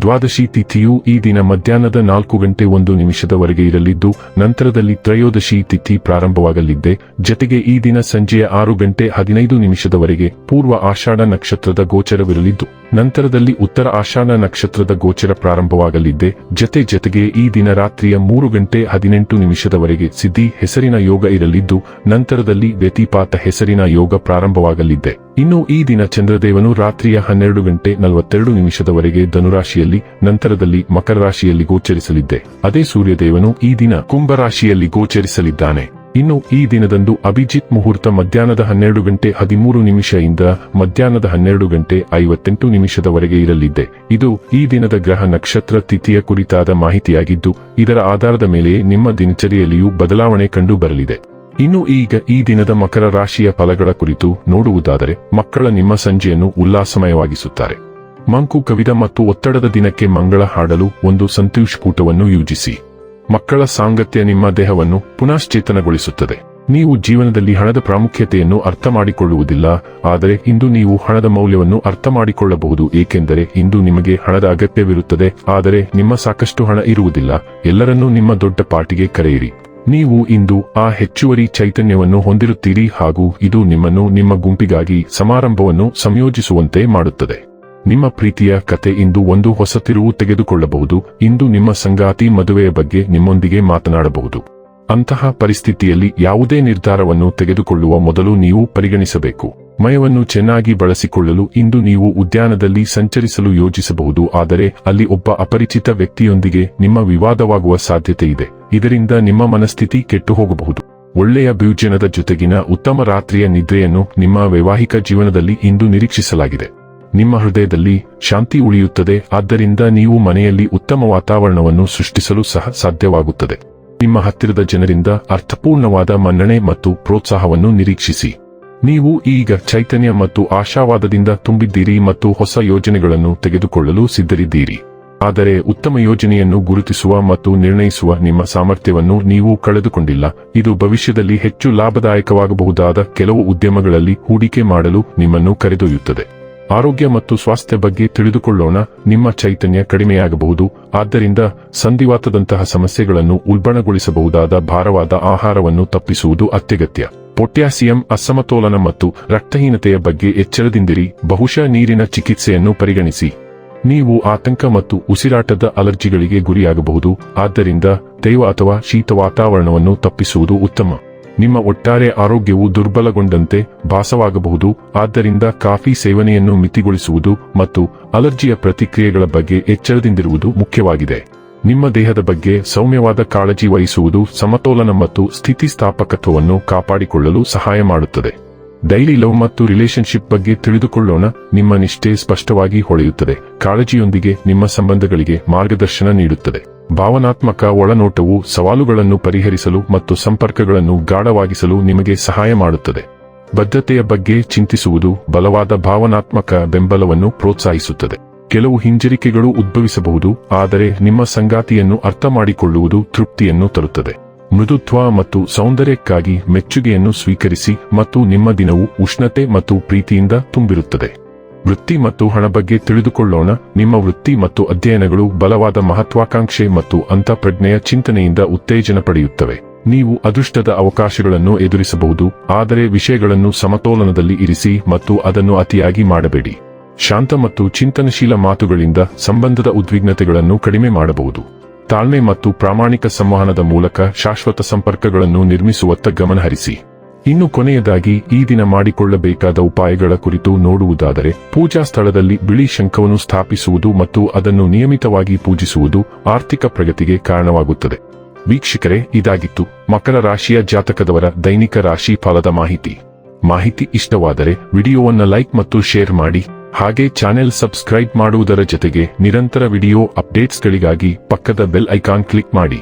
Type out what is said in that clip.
ದ್ವಾದಶಿ ತಿಥಿಯು ಈ ದಿನ ಮಧ್ಯಾಹ್ನದ ನಾಲ್ಕು ಗಂಟೆ ಒಂದು ನಿಮಿಷದವರೆಗೆ ಇರಲಿದ್ದು, ನಂತರದಲ್ಲಿ ತ್ರಯೋದಶಿ ತಿಥಿ ಪ್ರಾರಂಭವಾಗಲಿದ್ದೆ. ಜತೆಗೆ ಈ ದಿನ ಸಂಜೆಯ ಆರು ಗಂಟೆ ಹದಿನೈದು ನಿಮಿಷದವರೆಗೆ ಪೂರ್ವ ಆಷಾಢ ನಕ್ಷತ್ರದ ಗೋಚರವಿರಲಿದ್ದು, ನಂತರದಲ್ಲಿ ಉತ್ತರ ಆಷಾಢ ನಕ್ಷತ್ರದ ಗೋಚರ ಪ್ರಾರಂಭವಾಗಲಿದ್ದೆ. ಜತೆ ಜತೆಗೆ ಈ ದಿನ ರಾತ್ರಿಯ ಮೂರು ಗಂಟೆ ಹದಿನೆಂಟು ನಿಮಿಷದವರೆಗೆ ಸಿದ್ಧಿ ಹೆಸರಿನ ಯೋಗ ಇರಲಿದ್ದು, ನಂತರದಲ್ಲಿ ವ್ಯತಿಪಾತ ಹೆಸರಿನ ಯೋಗ ಪ್ರಾರಂಭವಾಗಲಿದ್ದೆ. ಇನ್ನು ಈ ದಿನ ಚಂದ್ರದೇವನು ರಾತ್ರಿಯ ಹನ್ನೆರಡು ಗಂಟೆ ನಲವತ್ತೆರಡು ನಿಮಿಷದವರೆಗೆ ಧನುರಾಶಿಯಲ್ಲಿ ನಂತರದಲ್ಲಿ ಮಕರ ರಾಶಿಯಲ್ಲಿ ಗೋಚರಿಸಲಿದ್ದೆ. ಅದೇ ಸೂರ್ಯದೇವನು ಈ ದಿನ ಕುಂಭರಾಶಿಯಲ್ಲಿ ಗೋಚರಿಸಲಿದ್ದಾನೆ. ಇನ್ನು ಈ ದಿನದಂದು ಅಭಿಜಿತ್ ಮುಹೂರ್ತ ಮಧ್ಯಾಹ್ನದ ಹನ್ನೆರಡು ಗಂಟೆ ಹದಿಮೂರು ನಿಮಿಷದಿಂದ ಮಧ್ಯಾಹ್ನದ ಹನ್ನೆರಡು ಗಂಟೆ ಐವತ್ತೆಂಟು ನಿಮಿಷದವರೆಗೆ ಇರಲಿದ್ದೆ. ಇದು ಈ ದಿನದ ಗ್ರಹ ನಕ್ಷತ್ರ ತಿಥಿಯ ಕುರಿತಾದ ಮಾಹಿತಿಯಾಗಿದ್ದು, ಇದರ ಆಧಾರದ ಮೇಲೆ ನಿಮ್ಮ ದಿನಚರಿಯಲ್ಲಿಯೂ ಬದಲಾವಣೆ ಕಂಡು ಬರಲಿದೆ ಇನ್ನು ಈಗ ಈ ದಿನದ ಮಕರ ರಾಶಿಯ ಫಲಗಳ ಕುರಿತು ನೋಡುವುದಾದರೆ, ಮಕ್ಕಳ ನಿಮ್ಮ ಸಂಜೆಯನ್ನು ಉಲ್ಲಾಸಮಯವಾಗಿಸುತ್ತಾರೆ. ಮಂಕು ಕವಿದ ಮತ್ತು ಒತ್ತಡದ ದಿನಕ್ಕೆ ಮಂಗಳ ಹಾಡಲು ಒಂದು ಸಂತೋಷ್ ಕೂಟವನ್ನು ಯೋಜಿಸಿ. ಮಕ್ಕಳ ಸಾಂಗತ್ಯ ನಿಮ್ಮ ದೇಹವನ್ನು ಪುನಶ್ಚೇತನಗೊಳಿಸುತ್ತದೆ. ನೀವು ಜೀವನದಲ್ಲಿ ಹಣದ ಪ್ರಾಮುಖ್ಯತೆಯನ್ನು ಅರ್ಥ ಮಾಡಿಕೊಳ್ಳುವುದಿಲ್ಲ, ಆದರೆ ಇಂದು ನೀವು ಹಣದ ಮೌಲ್ಯವನ್ನು ಅರ್ಥ ಮಾಡಿಕೊಳ್ಳಬಹುದು, ಏಕೆಂದರೆ ಇಂದು ನಿಮಗೆ ಹಣದ ಅಗತ್ಯವಿರುತ್ತದೆ, ಆದರೆ ನಿಮ್ಮ ಸಾಕಷ್ಟು ಹಣ ಇರುವುದಿಲ್ಲ. ಎಲ್ಲರನ್ನೂ ನಿಮ್ಮ ದೊಡ್ಡ ಪಾರ್ಟಿಗೆ ಕರೆಯಿರಿ. ನೀವು ಇಂದು ಆ ಹೆಚ್ಚುವರಿ ಚೈತನ್ಯವನ್ನು ಹೊಂದಿರುತ್ತೀರಿ ಹಾಗೂ ಇದು ನಿಮ್ಮನ್ನು ನಿಮ್ಮ ಗುಂಪಿಗಾಗಿ ಸಮಾರಂಭವನ್ನು ಸಂಯೋಜಿಸುವಂತೆ ಮಾಡುತ್ತದೆ. ನಿಮ್ಮ ಪ್ರೀತಿಯ ಕತೆ ಇಂದು ಒಂದು ಹೊಸ ತಿರುವು ತೆಗೆದುಕೊಳ್ಳಬಹುದು. ಇಂದು ನಿಮ್ಮ ಸಂಗಾತಿ ಮದುವೆಯ ಬಗ್ಗೆ ನಿಮ್ಮೊಂದಿಗೆ ಮಾತನಾಡಬಹುದು. ಅಂತಹ ಪರಿಸ್ಥಿತಿಯಲ್ಲಿ ಯಾವುದೇ ನಿರ್ಧಾರವನ್ನು ತೆಗೆದುಕೊಳ್ಳುವ ಮೊದಲು ನೀವು ಪರಿಗಣಿಸಬೇಕು. ಮಯವನ್ನು ಚೆನ್ನಾಗಿ ಬಳಸಿಕೊಳ್ಳಲು ಇಂದು ನೀವು ಉದ್ಯಾನದಲ್ಲಿ ಸಂಚರಿಸಲು ಯೋಜಿಸಬಹುದು. ಆದರೆ ಅಲ್ಲಿ ಒಬ್ಬ ಅಪರಿಚಿತ ವ್ಯಕ್ತಿಯೊಂದಿಗೆ ನಿಮ್ಮ ವಿವಾದವಾಗುವ ಸಾಧ್ಯತೆ ಇದೆ. ಇದರಿಂದ ನಿಮ್ಮ ಮನಸ್ಥಿತಿ ಕೆಟ್ಟು ಹೋಗಬಹುದು ಒಳ್ಳೆಯ ಬ್ಯೂಜನದ ಜೊತೆಗಿನ ಉತ್ತಮ ರಾತ್ರಿಯ ನಿದ್ರೆಯನ್ನು ನಿಮ್ಮ ವೈವಾಹಿಕ ಜೀವನದಲ್ಲಿ ಇಂದು ನಿರೀಕ್ಷಿಸಲಾಗಿದೆ. ನಿಮ್ಮ ಹೃದಯದಲ್ಲಿ ಶಾಂತಿ ಉಳಿಯುತ್ತದೆ. ಆದ್ದರಿಂದ ನೀವು ಮನೆಯಲ್ಲಿ ಉತ್ತಮ ವಾತಾವರಣವನ್ನು ಸೃಷ್ಟಿಸಲು ಸಹ ಸಾಧ್ಯವಾಗುತ್ತದೆ. ನಿಮ್ಮ ಹತ್ತಿರದ ಜನರಿಂದ ಅರ್ಥಪೂರ್ಣವಾದ ಮನ್ನಣೆ ಮತ್ತು ಪ್ರೋತ್ಸಾಹವನ್ನು ನಿರೀಕ್ಷಿಸಿ. ನೀವು ಈಗ ಚೈತನ್ಯ ಮತ್ತು ಆಶಾವಾದದಿಂದ ತುಂಬಿದ್ದೀರಿ ಮತ್ತು ಹೊಸ ಯೋಜನೆಗಳನ್ನು ತೆಗೆದುಕೊಳ್ಳಲು ಸಿದ್ಧರಿದ್ದೀರಿ. ಆದರೆ ಉತ್ತಮ ಯೋಜನೆಯನ್ನು ಗುರುತಿಸುವ ಮತ್ತು ನಿರ್ಣಯಿಸುವ ನಿಮ್ಮ ಸಾಮರ್ಥ್ಯವನ್ನು ನೀವು ಕಳೆದುಕೊಂಡಿಲ್ಲ. ಇದು ಭವಿಷ್ಯದಲ್ಲಿ ಹೆಚ್ಚು ಲಾಭದಾಯಕವಾಗಬಹುದಾದ ಕೆಲವು ಉದ್ಯಮಗಳಲ್ಲಿ ಹೂಡಿಕೆ ಮಾಡಲು ನಿಮ್ಮನ್ನು ಕರೆದೊಯ್ಯುತ್ತದೆ. ಆರೋಗ್ಯ ಮತ್ತು ಸ್ವಾಸ್ಥ್ಯ ಬಗ್ಗೆ ತಿಳಿದುಕೊಳ್ಳೋಣ. ನಿಮ್ಮ ಚೈತನ್ಯ ಕಡಿಮೆಯಾಗಬಹುದು. ಆದ್ದರಿಂದ ಸಂಧಿವಾತದಂತಹ ಸಮಸ್ಯೆಗಳನ್ನು ಉಲ್ಬಣಗೊಳಿಸಬಹುದಾದ ಭಾರವಾದ ಆಹಾರವನ್ನು ತಪ್ಪಿಸುವುದು ಅತ್ಯಗತ್ಯ. ಪೊಟ್ಯಾಸಿಯಂ ಅಸಮತೋಲನ ಮತ್ತು ರಕ್ತಹೀನತೆಯ ಬಗ್ಗೆ ಎಚ್ಚರದಿಂದಿರಿ. ಬಹುಶಃ ನೀರಿನ ಚಿಕಿತ್ಸೆಯನ್ನು ಪರಿಗಣಿಸಿ. ನೀವು ಆತಂಕ ಮತ್ತು ಉಸಿರಾಟದ ಅಲರ್ಜಿಗಳಿಗೆ ಗುರಿಯಾಗಬಹುದು. ಆದ್ದರಿಂದ ತೇವ ಅಥವಾ ಶೀತ ವಾತಾವರಣವನ್ನು ತಪ್ಪಿಸುವುದು ಉತ್ತಮ. ನಿಮ್ಮ ಒಟ್ಟಾರೆ ಆರೋಗ್ಯವು ದುರ್ಬಲಗೊಂಡಂತೆ ಭಾಸವಾಗಬಹುದು. ಆದ್ದರಿಂದ ಕಾಫಿ ಸೇವನೆಯನ್ನು ಮಿತಿಗೊಳಿಸುವುದು ಮತ್ತು ಅಲರ್ಜಿಯ ಪ್ರತಿಕ್ರಿಯೆಗಳ ಬಗ್ಗೆ ಎಚ್ಚರದಿಂದಿರುವುದು ಮುಖ್ಯವಾಗಿದೆ. ನಿಮ್ಮ ದೇಹದ ಬಗ್ಗೆ ಸೌಮ್ಯವಾದ ಕಾಳಜಿ ವಹಿಸುವುದು ಸಮತೋಲನ ಮತ್ತು ಸ್ಥಿತಿಸ್ಥಾಪಕತ್ವವನ್ನು ಕಾಪಾಡಿಕೊಳ್ಳಲು ಸಹಾಯ ಮಾಡುತ್ತದೆ. ಡೈಲಿ ಲವ್ ಮತ್ತು ರಿಲೇಶನ್ಶಿಪ್ ಬಗ್ಗೆ ತಿಳಿದುಕೊಳ್ಳೋಣ. ನಿಮ್ಮ ನಿಷ್ಠೆ ಸ್ಪಷ್ಟವಾಗಿ ಹೊಳೆಯುತ್ತದೆ. ಕಾಳಜಿಯೊಂದಿಗೆ ನಿಮ್ಮ ಸಂಬಂಧಗಳಿಗೆ ಮಾರ್ಗದರ್ಶನ ನೀಡುತ್ತದೆ. ಭಾವನಾತ್ಮಕ ಒಳನೋಟವು ಸವಾಲುಗಳನ್ನು ಪರಿಹರಿಸಲು ಮತ್ತು ಸಂಪರ್ಕಗಳನ್ನು ಗಾಢವಾಗಿಸಲು ನಿಮಗೆ ಸಹಾಯ ಮಾಡುತ್ತದೆ. ಬದ್ಧತೆಯ ಬಗ್ಗೆ ಚಿಂತಿಸುವುದು ಬಲವಾದ ಭಾವನಾತ್ಮಕ ಬೆಂಬಲವನ್ನು ಪ್ರೋತ್ಸಾಹಿಸುತ್ತದೆ. ಕೆಲವು ಹಿಂಜರಿಕೆಗಳು ಉದ್ಭವಿಸಬಹುದು, ಆದರೆ ನಿಮ್ಮ ಸಂಗಾತಿಯನ್ನು ಅರ್ಥ ಮಾಡಿಕೊಳ್ಳುವುದು ತೃಪ್ತಿಯನ್ನು ತರುತ್ತದೆ. ಮೃದುತ್ವ ಮತ್ತು ಸೌಂದರ್ಯಕ್ಕಾಗಿ ಮೆಚ್ಚುಗೆಯನ್ನು ಸ್ವೀಕರಿಸಿ ಮತ್ತು ನಿಮ್ಮ ದಿನವು ಉಷ್ಣತೆ ಮತ್ತು ಪ್ರೀತಿಯಿಂದ ತುಂಬಿರುತ್ತದೆ. ವೃತ್ತಿ ಮತ್ತು ಹಣ ಬಗ್ಗೆ ತಿಳಿದುಕೊಳ್ಳೋಣ. ನಿಮ್ಮ ವೃತ್ತಿ ಮತ್ತು ಅಧ್ಯಯನಗಳು ಬಲವಾದ ಮಹತ್ವಾಕಾಂಕ್ಷೆ ಮತ್ತು ಅಂತಃಪ್ರಜ್ಞೆಯ ಚಿಂತನೆಯಿಂದ ಉತ್ತೇಜನ ಪಡೆಯುತ್ತವೆ. ನೀವು ಅದೃಷ್ಟದ ಅವಕಾಶಗಳನ್ನು ಎದುರಿಸಬಹುದು, ಆದರೆ ವಿಷಯಗಳನ್ನು ಸಮತೋಲನದಲ್ಲಿ ಇರಿಸಿ ಮತ್ತು ಅದನ್ನು ಅತಿಯಾಗಿ ಮಾಡಬೇಡಿ. ಶಾಂತ ಮತ್ತು ಚಿಂತನಶೀಲ ಮಾತುಗಳಿಂದ ಸಂಬಂಧದ ಉದ್ವಿಗ್ನತೆಗಳನ್ನು ಕಡಿಮೆ ಮಾಡಬಹುದು. ತಾಳ್ಮೆ ಮತ್ತು ಪ್ರಾಮಾಣಿಕ ಸಂವಹನದ ಮೂಲಕ ಶಾಶ್ವತ ಸಂಪರ್ಕಗಳನ್ನು ನಿರ್ಮಿಸುವತ್ತ ಗಮನಹರಿಸಿ. ಇನ್ನು ಕೊನೆಯದಾಗಿ ಈ ದಿನ ಮಾಡಿಕೊಳ್ಳಬೇಕಾದ ಉಪಾಯಗಳ ಕುರಿತು ನೋಡುವುದಾದರೆ, ಪೂಜಾ ಸ್ಥಳದಲ್ಲಿ ಬಿಳಿ ಶಂಖವನ್ನು ಸ್ಥಾಪಿಸುವುದು ಮತ್ತು ಅದನ್ನು ನಿಯಮಿತವಾಗಿ ಪೂಜಿಸುವುದು ಆರ್ಥಿಕ ಪ್ರಗತಿಗೆ ಕಾರಣವಾಗುತ್ತದೆ. ವೀಕ್ಷಕರೇ, ಇದಾಗಿತ್ತು ಮಕರ ರಾಶಿಯ ಜಾತಕದವರ ದೈನಿಕ ರಾಶಿ ಫಲದ ಮಾಹಿತಿ. ಮಾಹಿತಿ ಇಷ್ಟವಾದರೆ ವಿಡಿಯೋವನ್ನು ಲೈಕ್ ಮತ್ತು ಶೇರ್ ಮಾಡಿ, ಹಾಗೆ ಚಾನೆಲ್ ಸಬ್ಸ್ಕ್ರೈಬ್ ಮಾಡುವುದರ ಜೊತೆಗೆ ನಿರಂತರ ವಿಡಿಯೋ ಅಪ್ಡೇಟ್ಸ್ಗಳಿಗಾಗಿ ಪಕ್ಕದ ಬೆಲ್ ಐಕಾನ್ ಕ್ಲಿಕ್ ಮಾಡಿ.